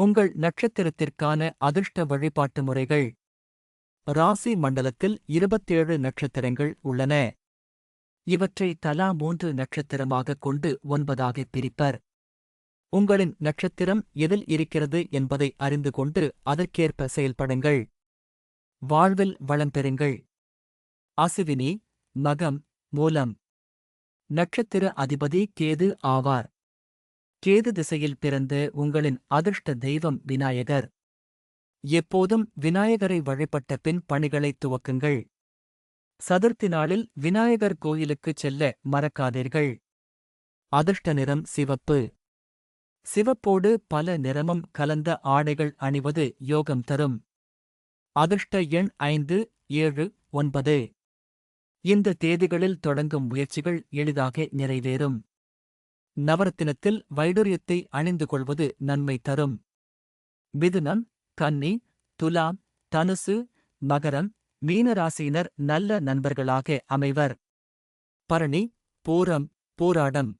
உங்கள் நட்சத்திரத்திற்கான அதிர்ஷ்ட வழிபாட்டு முறைகள். ராசி மண்டலத்தில் இருபத்தேழு நட்சத்திரங்கள் உள்ளன. இவற்றை தலா மூன்று நட்சத்திரமாகக் கொண்டு ஒன்பதாகப் பிரிப்பர். உங்களின் நட்சத்திரம் எதில் இருக்கிறது என்பதை அறிந்து கொண்டு அதற்கேற்ப செயல்படுங்கள். வாழ்வில் வளம் பெறுங்கள். அசுவினி மகம் மூலம். நட்சத்திர அதிபதி கேது ஆவார். கேது திசையில் பிறந்து உங்களின் அதிர்ஷ்ட தெய்வம் விநாயகர். எப்போதும் விநாயகரை வழிபட்ட பின் பணிகளை துவக்குங்கள். சதுர்த்தி நாளில் விநாயகர் கோயிலுக்குச் செல்ல மறக்காதீர்கள். அதிர்ஷ்ட நிறம் சிவப்பு. சிவப்போடு பல நிறமும் கலந்த ஆடைகள் அணிவது யோகம் தரும். அதிர்ஷ்ட எண் ஐந்து ஏழு ஒன்பது. இந்த தேதிகளில் தொடங்கும் முயற்சிகள் எளிதாக நிறைவேறும். நவரத்தினத்தில் வைடூரியத்தை அணிந்து கொள்வது நன்மை தரும். மிதுனம் கன்னி துலாம் தனுசு மகரம் மீனராசியினர் நல்ல நண்பர்களாக அமைவர். பரணி பூரம் பூராடம்.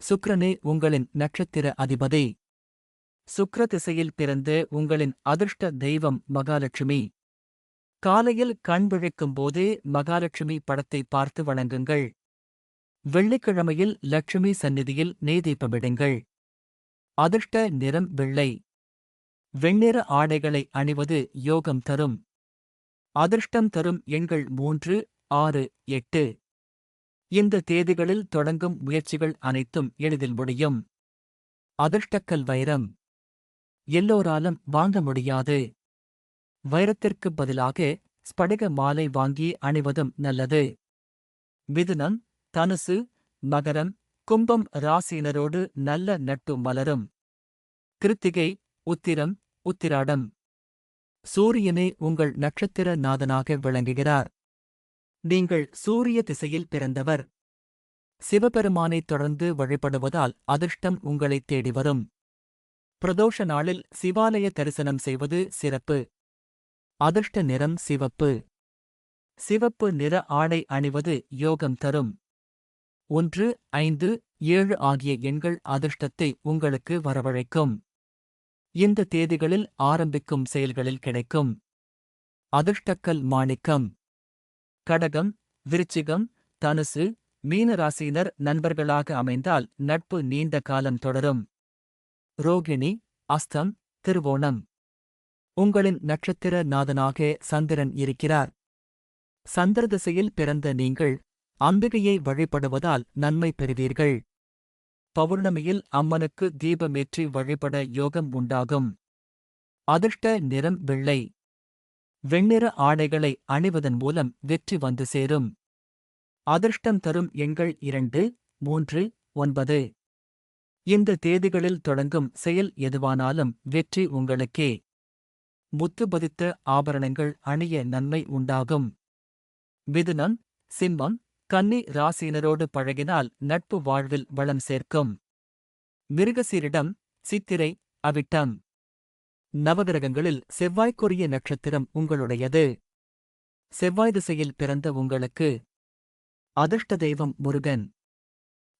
சுக்ரனே உங்களின் நட்சத்திர அதிபதி. சுக்ர திசையில் பிறந்து உங்களின் அதிர்ஷ்ட தெய்வம் மகாலட்சுமி. காலையில் கண் விழிக்கும் போதே மகாலட்சுமி படத்தை பார்த்து வணங்குங்கள். வெள்ளிக்கிழமையில் லட்சுமி சந்நிதியில் நெய்தீபமிடுங்கள் அதிர்ஷ்ட நிறம் வெள்ளை. வெண்ணிற ஆடைகளை அணிவது யோகம் தரும். அதிர்ஷ்டம் தரும் எண்கள் மூன்று ஆறு எட்டு. இந்த தேதிகளில் தொடங்கும் முயற்சிகள் அனைத்தும் எளிதில் முடியும். அதிர்ஷ்டக்கல் வைரம். எல்லோராலும் வாங்க முடியாது. வைரத்திற்கு பதிலாக ஸ்படிக மாலை வாங்கி அணிவதும் நல்லது. மிதுனம் தனுசு மகரம் கும்பம் ராசியினரோடு நல்ல நட்பு மலரும். கிருத்திகை உத்திரம் உத்திராடம். சூரியனே உங்கள் நட்சத்திர நாதனாக விளங்குகிறார். நீங்கள் சூரிய திசையில் பிறந்தவர். சிவபெருமானைத் தொடர்ந்து வழிபடுவதால் அதிர்ஷ்டம் உங்களைத் தேடி வரும். பிரதோஷ நாளில் சிவாலய தரிசனம் செய்வது சிறப்பு. அதிர்ஷ்ட நிறம் சிவப்பு. சிவப்பு நிற ஆடை அணிவது யோகம் தரும். ஒன்று ஐந்து ஏழு ஆகிய எண்கள் அதிர்ஷ்டத்தை உங்களுக்கு வரவழைக்கும். இந்த தேதிகளில் ஆரம்பிக்கும் செயல்களில் கிடைக்கும். அதிர்ஷ்டக்கல் மாணிக்கம். கடகம் விருச்சிகம் தனுசு மீனராசியினர் நண்பர்களாக அமைந்தால் நட்பு நீண்ட காலம் தொடரும். ரோகிணி அஸ்தம் திருவோணம். உங்களின் நட்சத்திர நாதனாக சந்திரன் இருக்கிறார். சந்திர திசையில் பிறந்த நீங்கள் அம்பிகையை வழிபடுவதால் நன்மை பெறுவீர்கள். பௌர்ணமியில் அம்மனுக்கு தீபமேற்றி வழிபட யோகம் உண்டாகும். அதிர்ஷ்ட நிறம் வெள்ளை. வெண்ணிற ஆடைகளை அணிவதன் மூலம் வெற்றி வந்து சேரும். அதிர்ஷ்டம் தரும் எண்கள் இரண்டு மூன்று ஒன்பது. இந்த தேதிகளில் தொடங்கும் செயல் எதுவானாலும் வெற்றி உங்களுக்கே. முத்து பதித்த ஆபரணங்கள் அணிய நன்மை உண்டாகும். மிதுனம் சிம்மம் கன்னி ராசியினரோடு பழகினால் நட்பு வாழ்வில் வளம் சேர்க்கும். மிருகசீரிடம் சித்திரை அவிட்டம். நவகிரகங்களில் செவ்வாய்க்குரிய நட்சத்திரம் உங்களுடையது. செவ்வாய் திசையில் பிறந்த உங்களுக்கு அதிர்ஷ்ட தெய்வம் முருகன்.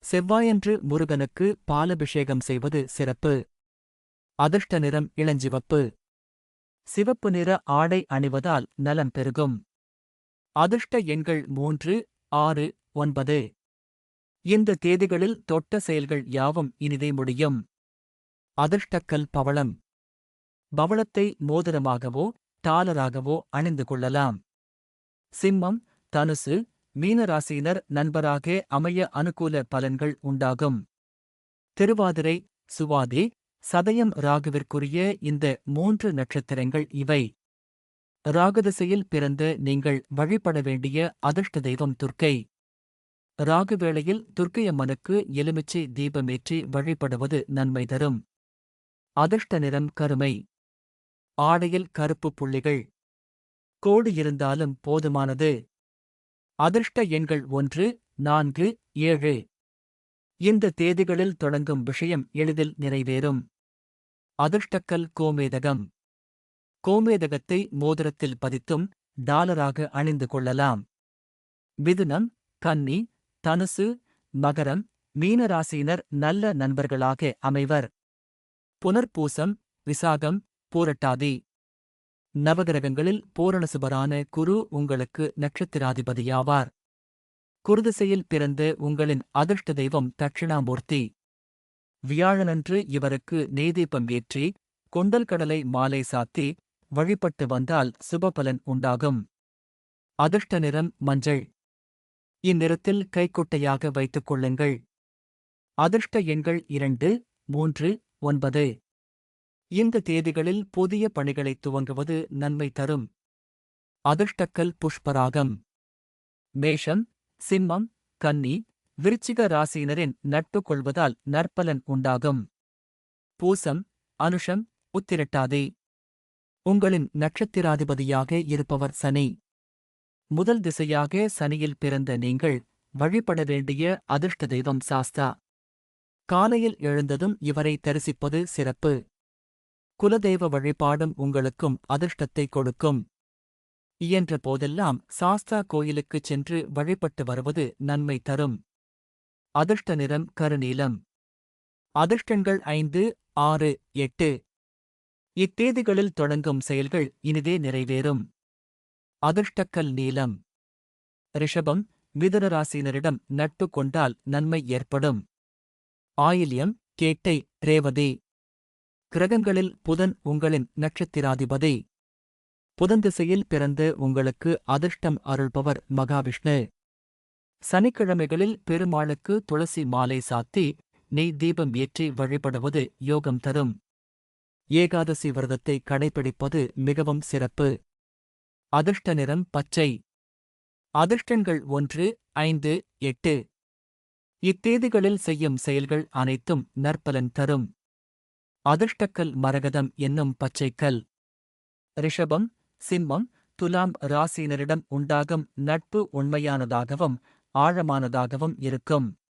செவ்வாயன்று முருகனுக்கு பாலபிஷேகம் செய்வது சிறப்பு. அதிர்ஷ்ட நிறம் இளஞ்சிவப்பு. சிவப்பு நிற ஆடை அணிவதால் நலம் பெருகும். அதிர்ஷ்ட எண்கள் மூன்று ஆறு ஒன்பது. இந்த தேதிகளில் தொட்ட செயல்கள் யாவும் இனிதே முடியும். அதிர்ஷ்டக்கல் பவளம். பவளத்தை மோதிரமாகவோ டாலராகவோ அணிந்து கொள்ளலாம். சிம்மம் தனுசு மீனராசியினர் நண்பராக அமைய அனுகூல பலன்கள் உண்டாகும். திருவாதிரை சுவாதி சதயம் ராகுவிற்குரிய இந்த மூன்று நட்சத்திரங்கள் இவை. ராகதசையில் பிறந்து நீங்கள் வழிபட வேண்டிய அதிர்ஷ்ட தெய்வம் துர்க்கை. ராகு வேளையில் துர்க்கையம்மனுக்கு எலுமிச்சை தீபமேற்றி வழிபடுவது நன்மை தரும். அதிர்ஷ்ட நிறம் கருமை. ஆடையில் கருப்பு புள்ளிகள். கோடு இருந்தாலும் போதுமானது. அதிர்ஷ்ட எண்கள் ஒன்று நான்கு ஏழு. இந்த தேதிகளில் தொடங்கும் விஷயம் எளிதில் நிறைவேறும். அதிர்ஷ்டக்கல் கோமேதகம். கோமேதகத்தை மோதிரத்தில் பதித்தும் டாலராக அணிந்து கொள்ளலாம். மிதுனம் கன்னி தனுசு மகரம் மீனராசியினர் நல்ல நண்பர்களாக அமைவர். புனர்பூசம் விசாகம் பூரட்டாதி. நவகிரகங்களில் பூரணசுபரான குரு உங்களுக்கு நட்சத்திராதிபதியாவார். குருதிசையில் பிறந்து உங்களின் அதிர்ஷ்ட தெய்வம் தட்சிணாமூர்த்தி. வியாழனன்று இவருக்கு நெய்தீபம் ஏற்றி கொண்டல் கடலை மாலை சாத்தி வழிபட்டு வந்தால் சுபபலன் உண்டாகும். அதிர்ஷ்ட நிறம் மஞ்சள். இந்நிறத்தில் கைக்குட்டையாக வைத்துக் கொள்ளுங்கள். அதிர்ஷ்ட எண்கள் இரண்டு மூன்று ஒன்பது. இந்த தேதிகளில் புதிய பணிகளை துவங்குவது நன்மை தரும். அதிர்ஷ்டக்கல் புஷ்பராகம். மேஷம் சிம்மம் கன்னி விருச்சிக ராசியினரின் நட்பு கொள்வதால் நற்பலன் உண்டாகும். பூசம் அனுஷம் உத்திரட்டாதே. உங்களின் நட்சத்திராதிபதியாக இருப்பவர் சனி. முதல் திசையாக சனியில் பிறந்த நீங்கள் வழிபட வேண்டிய அதிர்ஷ்ட தெய்வம் சாஸ்தா. காலையில் எழுந்ததும் இவரை தரிசிப்பது சிறப்பு. குலதெய்வ வழிபாடும் உங்களுக்கும் அதிர்ஷ்டத்தை கொடுக்கும். இயன்ற போதெல்லாம் சாஸ்தா கோயிலுக்குச் சென்று வழிபட்டு வருவது நன்மை தரும். அதிர்ஷ்ட நிறம் கருநீலம். அதிர்ஷ்டங்கள் ஐந்து ஆறு எட்டு. இத்தேதிகளில் தொடங்கும் செயல்கள் இனிதே நிறைவேறும். அதிர்ஷ்டக்கல் நீலம் ரிஷபம் மிதுனராசினரிடம் நட்பு கொண்டால் நன்மை ஏற்படும். ஆயில்யம் கேட்டை ரேவதி. கிரகங்களில் புதன் உங்களின் நட்சத்திராதிபதி. புதன் திசையில் பிறந்து உங்களுக்கு அதிர்ஷ்டம் அருள்பவர் மகாவிஷ்ணு. சனிக்கிழமைகளில் பெருமாளுக்கு துளசி மாலை சாத்தி நெய் தீபம் ஏற்றி வழிபடுவது யோகம் தரும். ஏகாதசி விரதத்தை கடைபிடிப்பது மிகவும் சிறப்பு. அதிர்ஷ்ட நிறம் பச்சை. அதிர்ஷ்டங்கள் ஒன்று ஐந்து எட்டு. இத்தேதிகளில் செய்யும் செயல்கள் அனைத்தும் நற்பலன் தரும். அதிர்ஷ்டக்கல் மரகதம் என்னும் பச்சைக்கல். ரிஷபம் சிம்மம் துலாம் ராசியினரிடம் உண்டாகும் நட்பு உண்மையானதாகவும் ஆழமானதாகவும் இருக்கும்.